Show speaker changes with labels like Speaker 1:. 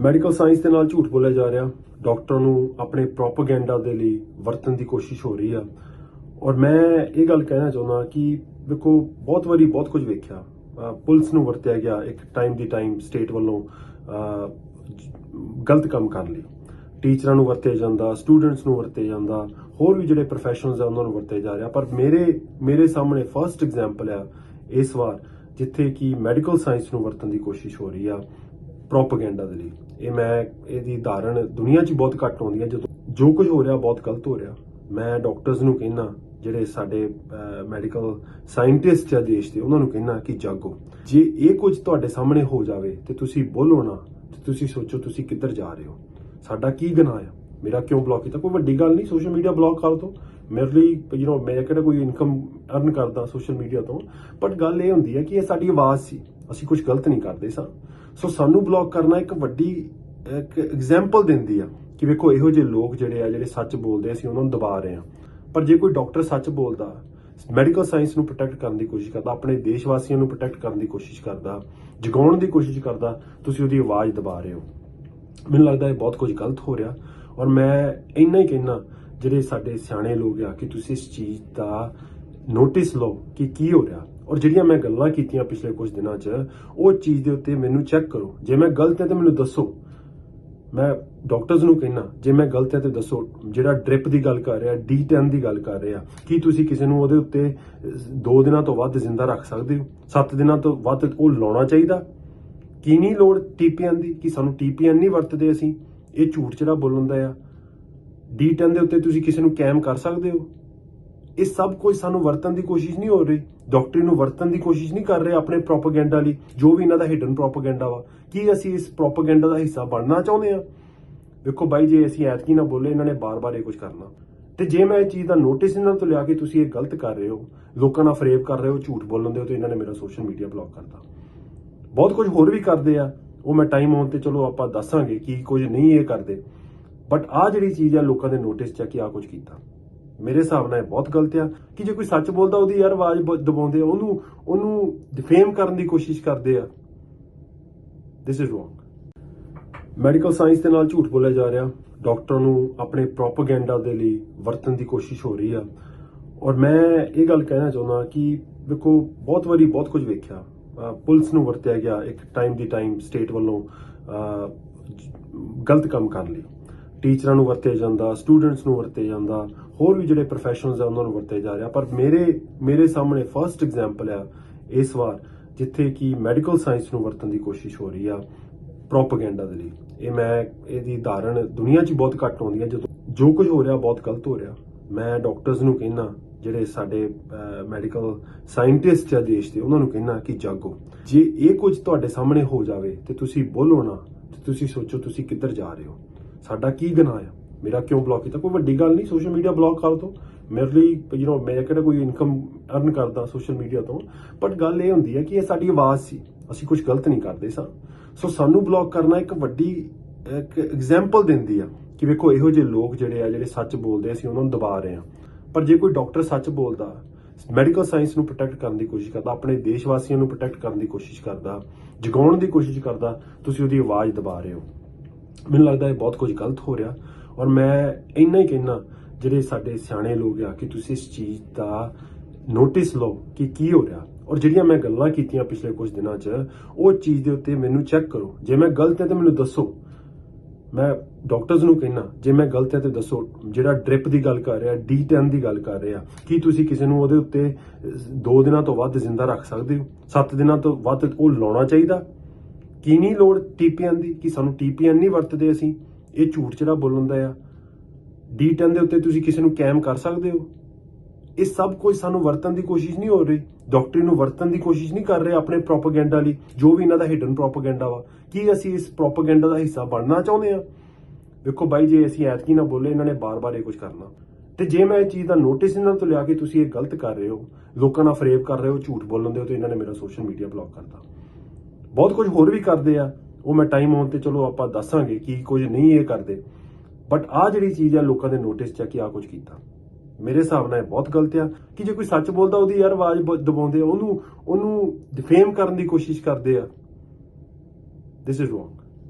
Speaker 1: Medical science ਦੇ ਨਾਲ ਝੂਠ ਬੋਲਿਆ ਜਾ ਰਿਹਾ। ਡਾਕਟਰਾਂ ਨੂੰ ਆਪਣੇ ਪ੍ਰੋਪਾਗੈਂਡਾ ਦੇ ਲਈ ਵਰਤਣ ਦੀ ਕੋਸ਼ਿਸ਼ ਹੋ ਰਹੀ ਆ। ਔਰ ਮੈਂ ਇਹ ਗੱਲ ਕਹਿਣਾ ਚਾਹੁੰਦਾ ਕਿ ਦੇਖੋ, ਬਹੁਤ ਵਾਰੀ ਬਹੁਤ ਕੁਝ ਵੇਖਿਆ। ਪੁਲਿਸ ਨੂੰ ਵਰਤਿਆ ਗਿਆ ਇੱਕ ਟਾਈਮ ਦੀ ਟਾਈਮ ਸਟੇਟ ਵੱਲੋਂ ਗਲਤ ਕੰਮ ਕਰਨ ਲਈ। ਟੀਚਰਾਂ ਨੂੰ ਵਰਤਿਆ ਜਾਂਦਾ ਸਟੂਡੈਂਟਸ ਨੂੰ ਵਰਤਿਆ ਜਾਂਦਾ, ਹੋਰ ਵੀ ਜਿਹੜੇ ਪ੍ਰੋਫੈਸ਼ਨਲਸ ਆ ਉਹਨਾਂ ਨੂੰ ਵਰਤਿਆ ਜਾ ਰਿਹਾ। ਪਰ ਮੇਰੇ ਮੇਰੇ ਸਾਹਮਣੇ ਫਰਸਟ ਐਗਜ਼ਾਮਪਲ ਆ ਇਸ ਵਾਰ, ਜਿੱਥੇ ਕਿ ਮੈਡੀਕਲ ਸਾਇੰਸ ਨੂੰ ਵਰਤਣ ਦੀ ਕੋਸ਼ਿਸ਼ ਹੋ ਰਹੀ ਆ। ਪ੍ਰੋਪਗੈਂਡਾ ਦੇ ਲਈ। ਇਹ ਮੈਂ, ਇਹਦੀ ਧਾਰਨ ਦੁਨੀਆ 'ਚ ਬਹੁਤ ਘੱਟ ਆਉਂਦੀ ਹੈ। ਜਦੋਂ ਜੋ ਕੁਝ ਹੋ ਰਿਹਾ, ਬਹੁਤ ਗਲਤ ਹੋ ਰਿਹਾ। ਮੈਂ ਡਾਕਟਰਸ ਨੂੰ ਕਹਿੰਦਾ ਜਿਹੜੇ ਸਾਡੇ ਮੈਡੀਕਲ ਸਾਇੰਟਿਸਟ ਆ ਦੇਸ਼ ਦੇ, ਉਹਨਾਂ ਨੂੰ ਕਹਿੰਦਾ ਕਿ ਜਾਗੋ। ਜੇ ਇਹ ਕੁਝ ਤੁਹਾਡੇ ਸਾਹਮਣੇ ਹੋ ਜਾਵੇ, ਤੇ ਤੁਸੀਂ ਬੋਲੋ ਨਾ, ਤੇ ਤੁਸੀਂ ਸੋਚੋ ਤੁਸੀਂ ਕਿੱਧਰ ਜਾ ਰਹੇ ਹੋ। ਸਾਡਾ ਕੀ ਗੁਨਾਹ ਆ? ਮੇਰਾ ਕਿਉਂ ਬਲੌਕ ਕੀਤਾ? ਕੋਈ ਵੱਡੀ ਗੱਲ ਨਹੀਂ ਸੋਸ਼ਲ ਮੀਡੀਆ ਬਲੌਕ ਕਰ ਦੋ। ਮੇਰੇ ਲਈ ਯੂ نو ਮੈਂ ਕਿਹੜਾ ਕੋਈ ਇਨਕਮ ਅਰਨ ਕਰਦਾ ਸੋਸ਼ਲ ਮੀਡੀਆ ਤੋਂ। ਬਟ ਗੱਲ ਇਹ ਹੁੰਦੀ ਹੈ ਕਿ ਇਹ ਸਾਡੀ ਆਵਾਜ਼ ਸੀ। ਅਸੀਂ ਕੁਝ ਗਲਤ ਨਹੀਂ ਕਰਦੇ ਸਾਂ। ਸੋ ਸਾਨੂੰ ਬਲੌਕ ਕਰਨਾ ਇੱਕ ਵੱਡੀ, ਇੱਕ ਐਗਜ਼ਾਮਪਲ ਦਿੰਦੀ ਆ ਕਿ ਵੇਖੋ ਇਹੋ ਜਿਹੇ ਲੋਕ ਜਿਹੜੇ ਆ, ਜਿਹੜੇ ਸੱਚ ਬੋਲਦੇ ਅਸੀਂ ਉਹਨਾਂ ਨੂੰ ਦਬਾ ਰਹੇ ਆ। ਪਰ ਜੇ ਕੋਈ ਡਾਕਟਰ ਸੱਚ ਬੋਲਦਾ ਮੈਡੀਕਲ ਸਾਇੰਸ ਨੂੰ ਪ੍ਰੋਟੈਕਟ ਕਰਨ ਦੀ ਕੋਸ਼ਿਸ਼ ਕਰਦਾ, ਆਪਣੇ ਦੇਸ਼ ਵਾਸੀਆਂ ਨੂੰ ਪ੍ਰੋਟੈਕਟ ਕਰਨ ਦੀ ਕੋਸ਼ਿਸ਼ ਕਰਦਾ, ਜਗਾਉਣ ਦੀ ਕੋਸ਼ਿਸ਼ ਕਰਦਾ, ਤੁਸੀਂ ਉਹਦੀ ਆਵਾਜ਼ ਦਬਾ ਰਹੇ ਹੋ। ਮੈਨੂੰ ਲੱਗਦਾ ਇਹ ਬਹੁਤ ਕੁਝ ਗਲਤ ਹੋ ਰਿਹਾ। ਔਰ ਮੈਂ ਇੰਨਾ ਹੀ ਕਹਿਣਾ ਜਿਹੜੇ ਸਾਡੇ ਸਿਆਣੇ ਲੋਕ ਆ, ਕਿ ਤੁਸੀਂ ਇਸ ਚੀਜ਼ ਦਾ ਨੋਟਿਸ ਲਓ ਕਿ ਕੀ ਹੋ ਰਿਹਾ। ਔਰ ਜਿਹੜੀਆਂ ਮੈਂ ਗੱਲਾਂ ਕੀਤੀਆਂ ਪਿਛਲੇ ਕੁਝ ਦਿਨਾਂ 'ਚ, ਉਹ ਚੀਜ਼ ਦੇ ਉੱਤੇ ਮੈਨੂੰ ਚੈੱਕ ਕਰੋ। ਜੇ ਮੈਂ ਗਲਤ ਹਾਂ ਤਾਂ ਮੈਨੂੰ ਦੱਸੋ। ਮੈਂ ਡਾਕਟਰਸ ਨੂੰ ਕਹਿਣਾ ਜੇ ਮੈਂ ਗਲਤ ਹੈ ਤੇ ਦੱਸੋ ਜਿਹੜਾ ਡ੍ਰਿਪ ਦੀ ਗੱਲ ਕਰ ਰਿਹਾ D10 ਦੀ ਗੱਲ ਕਰ ਰਿਹਾ, ਕੀ ਤੁਸੀਂ ਕਿਸੇ ਨੂੰ ਉਹਦੇ ਉੱਤੇ 2 ਦਿਨਾਂ ਤੋਂ ਵੱਧ ਜ਼ਿੰਦਾ ਰੱਖ ਸਕਦੇ ਹੋ? 7 ਦਿਨਾਂ ਤੋਂ ਵੱਧ ਉਹ ਲਾਉਣਾ ਚਾਹੀਦਾ? ਕੀ ਨਹੀਂ ਲੋੜ TPN ਦੀ? ਕਿ ਸਾਨੂੰ TPN ਨਹੀਂ ਵਰਤਦੇ ਅਸੀਂ? ਇਹ ਝੂਠ ਜਿਹੜਾ ਬੋਲਣ ਦਾ ਆ। D10 ਦੇ ਉੱਤੇ ਤੁਸੀਂ ਕਿਸੇ ਨੂੰ ਕੈਮ ਕਰ ਸਕਦੇ ਹੋ? ਇਹ ਸਭ ਕੁਝ ਸਾਨੂੰ ਵਰਤਣ ਦੀ ਕੋਸ਼ਿਸ਼ ਨਹੀਂ ਹੋ ਰਹੀ। ਡਾਕਟਰੀ ਨੂੰ ਵਰਤਣ ਦੀ ਕੋਸ਼ਿਸ਼ ਨਹੀਂ ਕਰ ਰਹੇ ਆਪਣੇ ਪ੍ਰੋਪਾਗੈਂਡਾ ਲਈ, ਜੋ ਵੀ ਇਹਨਾਂ ਦਾ ਹਿਡਨ ਪ੍ਰੋਪਾਗੈਂਡਾ ਵਾ। ਕੀ ਅਸੀਂ ਇਸ ਪ੍ਰੋਪਾਗੈਂਡਾ ਦਾ ਹਿੱਸਾ ਬਣਨਾ ਚਾਹੁੰਦੇ ਆ ਵੇਖੋ ਬਾਈ, ਜੇ ਅਸੀਂ ਐਤਕੀ ਨਾ ਬੋਲੇ, ਇਹਨਾਂ ਨੇ ਬਾਰ-ਬਾਰ ਇਹ ਕੁਝ ਕਰਨਾ। ਤੇ ਜੇ ਮੈਂ ਇਹ ਚੀਜ਼ ਦਾ ਨੋਟਿਸ ਇਹਨਾਂ ਤੋਂ ਲਿਆ ਕੇ ਤੁਸੀਂ ਇਹ ਗਲਤ ਕਰ ਰਹੇ ਹੋ, ਲੋਕਾਂ ਨਾਲ ਫਰੇਬ ਕਰ ਰਹੇ ਹੋ, ਝੂਠ ਬੋਲਣ ਦੇ ਹੋ, ਤੇ ਇਹਨਾਂ ਨੇ ਮੇਰਾ ਸੋਸ਼ਲ ਮੀਡੀਆ ਬਲੌਕ ਕਰਤਾ। ਬਹੁਤ ਕੁਝ ਹੋਰ ਵੀ ਕਰਦੇ ਆ। ਉਹ ਮੈਂ ਟਾਈਮ ਆਉਣ ਤੇ ਚਲੋ ਆਪਾਂ ਦੱਸਾਂਗੇ ਕੀ ਕੁਝ ਨਹੀਂ ਇਹ ਕਰਦੇ। ਬਟ ਆ ਜਿਹੜੀ ਚੀਜ਼ ਆ, ਲੋਕਾਂ ਦੇ ਨੋਟਿਸ ਚ ਆ ਕਿ ਆ ਕੁਝ ਕੀਤਾ। ਮੇਰੇ ਹਿਸਾਬ ਨਾਲ ਇਹ ਬਹੁਤ ਗਲਤ ਆ ਕਿ ਜੇ ਕੋਈ ਸੱਚ ਬੋਲਦਾ, ਉਹਦੀ ਯਾਰ ਆਵਾਜ਼ ਬ- ਦਬਾਉਂਦੇ ਆ, ਉਹਨੂੰ ਉਹਨੂੰ ਡਿਫੇਮ ਕਰਨ ਦੀ ਕੋਸ਼ਿਸ਼ ਕਰਦੇ ਆ। This is wrong medical science ਦੇ ਨਾਲ ਝੂਠ ਬੋਲਿਆ ਜਾ ਰਿਹਾ। ਡਾਕਟਰਾਂ ਨੂੰ ਆਪਣੇ ਪ੍ਰੋਪਾਗੈਂਡਾ ਦੇ ਲਈ ਵਰਤਣ ਦੀ ਕੋਸ਼ਿਸ਼ ਹੋ ਰਹੀ ਆ। ਔਰ ਮੈਂ ਇਹ ਗੱਲ ਕਹਿਣਾ ਚਾਹੁੰਦਾ ਕਿ ਦੇਖੋ ਬਹੁਤ ਵਾਰੀ ਬਹੁਤ ਕੁਝ ਵੇਖਿਆ। ਪੁਲਿਸ ਨੂੰ ਵਰਤਿਆ ਗਿਆ ਇੱਕ ਟਾਈਮ ਦੀ ਟਾਈਮ ਸਟੇਟ ਵੱਲੋਂ ਗਲਤ ਕੰਮ ਕਰਨ ਲਈ। ਟੀਚਰਾਂ ਨੂੰ ਵਰਤਿਆ ਜਾਂਦਾ ਸਟੂਡੈਂਟਸ ਨੂੰ ਵਰਤਿਆ ਜਾਂਦਾ, ਹੋਰ ਵੀ ਜਿਹੜੇ ਪ੍ਰੋਫੈਸ਼ਨਲਸ ਆ ਉਹਨਾਂ ਨੂੰ ਵਰਤਿਆ ਜਾ ਰਿਹਾ। ਪਰ ਮੇਰੇ ਮੇਰੇ ਸਾਹਮਣੇ ਫਰਸਟ ਐਗਜ਼ਾਮਪਲ ਆ ਇਸ ਵਾਰ, ਜਿੱਥੇ ਕਿ ਮੈਡੀਕਲ ਸਾਇੰਸ ਨੂੰ ਵਰਤਣ ਦੀ ਕੋਸ਼ਿਸ਼ ਹੋ ਰਹੀ ਆ ਪ੍ਰੋਪਾਗੈਂਡਾ ਦੇ ਲਈ। ਇਹ ਮੈਂ, ਇਹਦੀ ਧਾਰਨ ਦੁਨੀਆ 'ਚ ਬਹੁਤ ਘੱਟ ਆਉਂਦੀ ਹੈ ਜਦੋਂ ਜੋ ਕੁਝ ਹੋ ਰਿਹਾ ਬਹੁਤ ਗਲਤ ਹੋ ਰਿਹਾ। ਮੈਂ ਡਾਕਟਰਸ ਨੂੰ ਕਹਿੰਦਾ, ਜਿਹੜੇ ਸਾਡੇ ਮੈਡੀਕਲ ਸਾਇੰਟਿਸਟ ਆ ਦੇਸ਼ ਦੇ, ਉਹਨਾਂ ਨੂੰ ਕਹਿੰਦਾ ਕਿ ਜਾਗੋ। ਜੇ ਇਹ ਕੁਝ ਤੁਹਾਡੇ ਸਾਹਮਣੇ ਹੋ ਜਾਵੇ ਤੇ ਤੁਸੀਂ ਬੋਲੋ ਨਾ, ਤੇ ਤੁਸੀਂ ਸੋਚੋ ਤੁਸੀਂ ਕਿੱਧਰ ਜਾ ਰਹੇ ਹੋ। ਸਾਡਾ ਕੀ ਗੁਨਾਹ ਆ? ਮੇਰਾ ਕਿਉਂ ਬਲੌਕ ਕੀਤਾ? ਕੋਈ ਵੱਡੀ ਗੱਲ ਨਹੀਂ ਸੋਸ਼ਲ ਮੀਡੀਆ ਬਲੌਕ ਕਰ ਦੋ। ਮੇਰੇ ਲਈ ਯੂ نو ਮੈਂ ਕਿਹੜਾ ਕੋਈ ਇਨਕਮ ਅਰਨ ਕਰਦਾ ਸੋਸ਼ਲ ਮੀਡੀਆ ਤੋਂ? ਬਟ ਗੱਲ ਇਹ ਹੁੰਦੀ ਹੈ ਕਿ ਇਹ ਸਾਡੀ ਆਵਾਜ਼ ਸੀ। ਅਸੀਂ ਕੁਝ ਗਲਤ ਨਹੀਂ ਕਰਦੇ ਸਾਂ। ਸੋ ਸਾਨੂੰ ਬਲੌਕ ਕਰਨਾ ਇੱਕ ਵੱਡੀ, ਇੱਕ ਐਗਜ਼ਾਮਪਲ ਦਿੰਦੀ ਆ ਕਿ ਵੇਖੋ, ਇਹੋ ਜਿਹੇ ਲੋਕ ਜਿਹੜੇ ਆ, ਜਿਹੜੇ ਸੱਚ ਬੋਲਦੇ ਅਸੀਂ ਉਹਨਾਂ ਨੂੰ ਦਬਾ ਰਹੇ ਆ ਪਰ ਜੇ ਕੋਈ ਡਾਕਟਰ ਸੱਚ ਬੋਲਦਾ ਮੈਡੀਕਲ ਸਾਇੰਸ ਨੂੰ ਪ੍ਰੋਟੈਕਟ ਕਰਨ ਦੀ ਕੋਸ਼ਿਸ਼ ਕਰਦਾ, ਆਪਣੇ ਦੇਸ਼ ਵਾਸੀਆਂ ਨੂੰ ਪ੍ਰੋਟੈਕਟ ਕਰਨ ਦੀ ਕੋਸ਼ਿਸ਼ ਕਰਦਾ, ਜਗਾਉਣ ਦੀ ਕੋਸ਼ਿਸ਼ ਕਰਦਾ, ਤੁਸੀਂ ਉਹਦੀ ਆਵਾਜ਼ ਦਬਾ ਰਹੇ ਹੋ। ਮੈਨੂੰ ਲੱਗਦਾ ਇਹ ਬਹੁਤ ਕੁਝ ਗਲਤ ਹੋ ਰਿਹਾ। ਔਰ ਮੈਂ ਇੰਨਾ ਹੀ ਕਹਿਣਾ ਜਿਹੜੇ ਸਾਡੇ ਸਿਆਣੇ ਲੋਕ ਆ, ਕਿ ਤੁਸੀਂ ਇਸ ਚੀਜ਼ ਦਾ ਨੋਟਿਸ ਲਓ ਕਿ ਕੀ ਹੋ ਰਿਹਾ। ਔਰ ਜਿਹੜੀਆਂ ਮੈਂ ਗੱਲਾਂ ਕੀਤੀਆਂ ਪਿਛਲੇ ਕੁਝ ਦਿਨਾਂ 'ਚ, ਉਹ ਚੀਜ਼ ਦੇ ਉੱਤੇ ਮੈਨੂੰ ਚੈੱਕ ਕਰੋ। ਜੇ ਮੈਂ ਗਲਤ ਹਾਂ, ਤਾਂ ਮੈਨੂੰ ਦੱਸੋ। ਮੈਂ ਡਾਕਟਰਸ ਨੂੰ ਕਹਿਣਾ ਜੇ ਮੈਂ ਗਲਤ ਹੈ, ਤੇ ਦੱਸੋ। ਜਿਹੜਾ ਡ੍ਰਿਪ ਦੀ ਗੱਲ ਕਰ ਰਿਹਾ D10 ਦੀ ਗੱਲ ਕਰ ਰਿਹਾ, ਕੀ ਤੁਸੀਂ ਕਿਸੇ ਨੂੰ ਉਹਦੇ ਉੱਤੇ 2 ਦਿਨਾਂ ਤੋਂ ਵੱਧ ਜ਼ਿੰਦਾ ਰੱਖ ਸਕਦੇ ਹੋ? 7 ਦਿਨਾਂ ਤੋਂ ਵੱਧ ਉਹ ਲਾਉਣਾ ਚਾਹੀਦਾ? ਕੀ ਨਹੀਂ ਲੋੜ TPN ਦੀ? ਕਿ ਸਾਨੂੰ TPN ਨਹੀਂ ਵਰਤਦੇ ਅਸੀਂ? ਇਹ ਝੂਠ ਜਿਹੜਾ ਬੋਲਣ ਦਾ ਆ। D10 ਦੇ ਉੱਤੇ ਤੁਸੀਂ ਕਿਸੇ ਨੂੰ ਕੈਮ ਕਰ ਸਕਦੇ ਹੋ? ਇਹ ਸਭ ਕੁਝ ਸਾਨੂੰ ਵਰਤਣ ਦੀ ਕੋਸ਼ਿਸ਼ ਨਹੀਂ ਹੋ ਰਹੀ। ਡਾਕਟਰੀ ਨੂੰ ਵਰਤਣ ਦੀ ਕੋਸ਼ਿਸ਼ ਨਹੀਂ ਕਰ ਰਹੇ ਆਪਣੇ ਪ੍ਰੋਪਾਗੈਂਡਾ ਲਈ, ਜੋ ਵੀ ਇਹਨਾਂ ਦਾ ਹਿਡਨ ਪ੍ਰੋਪਾਗੈਂਡਾ ਵਾ। ਕੀ ਅਸੀਂ ਇਸ ਪ੍ਰੋਪਾਗੈਂਡਾ ਦਾ ਹਿੱਸਾ ਬਣਨਾ ਚਾਹੁੰਦੇ ਆ? ਵੇਖੋ ਬਾਈ, ਜੇ ਅਸੀਂ ਐਤਕੀ ਨਾ ਬੋਲੇ, ਇਹਨਾਂ ਨੇ ਬਾਰ-ਬਾਰ ਇਹ ਕੁਝ ਕਰਨਾ। ਤੇ ਜੇ ਮੈਂ ਇਹ ਚੀਜ਼ ਦਾ ਨੋਟਿਸ ਇਹਨਾਂ ਤੋਂ ਲਿਆ ਕੇ ਤੁਸੀਂ ਇਹ ਗਲਤ ਕਰ ਰਹੇ ਹੋ, ਲੋਕਾਂ ਨਾਲ ਫਰੇਬ ਕਰ ਰਹੇ ਹੋ, ਝੂਠ ਬੋਲਣ ਦੇ ਹੋ, ਤੇ ਇਹਨਾਂ ਨੇ ਮੇਰਾ ਸੋਸ਼ਲ ਮੀਡੀਆ ਬਲੌਕ ਕਰਤਾ। ਬਹੁਤ ਕੁਝ ਹੋਰ ਵੀ ਕਰਦੇ ਆ, ਉਹ ਮੈਂ ਟਾਈਮ ਆਉਣ ਤੇ ਚਲੋ ਆਪਾਂ ਦੱਸਾਂਗੇ ਕੀ ਕੁਝ ਨਹੀਂ ਇਹ ਕਰਦੇ। ਬਟ ਆ ਜਿਹੜੀ ਚੀਜ਼ ਆ, ਲੋਕਾਂ ਦੇ ਨੋਟਿਸ ਚ ਆ ਕਿ ਆ ਕੁਝ ਕੀਤਾ। ਮੇਰੇ ਹਿਸਾਬ ਨਾਲ ਇਹ ਬਹੁਤ ਗਲਤ ਆ ਕਿ ਜੇ ਕੋਈ ਸੱਚ ਬੋਲਦਾ, ਉਹਦੀ ਯਾਰ ਆਵਾਜ਼ ਬ- ਦਬਾਉਂਦੇ ਆ, ਉਹਨੂੰ ਉਹਨੂੰ ਡਿਫੇਮ ਕਰਨ ਦੀ ਕੋਸ਼ਿਸ਼ ਕਰਦੇ ਆ। This is wrong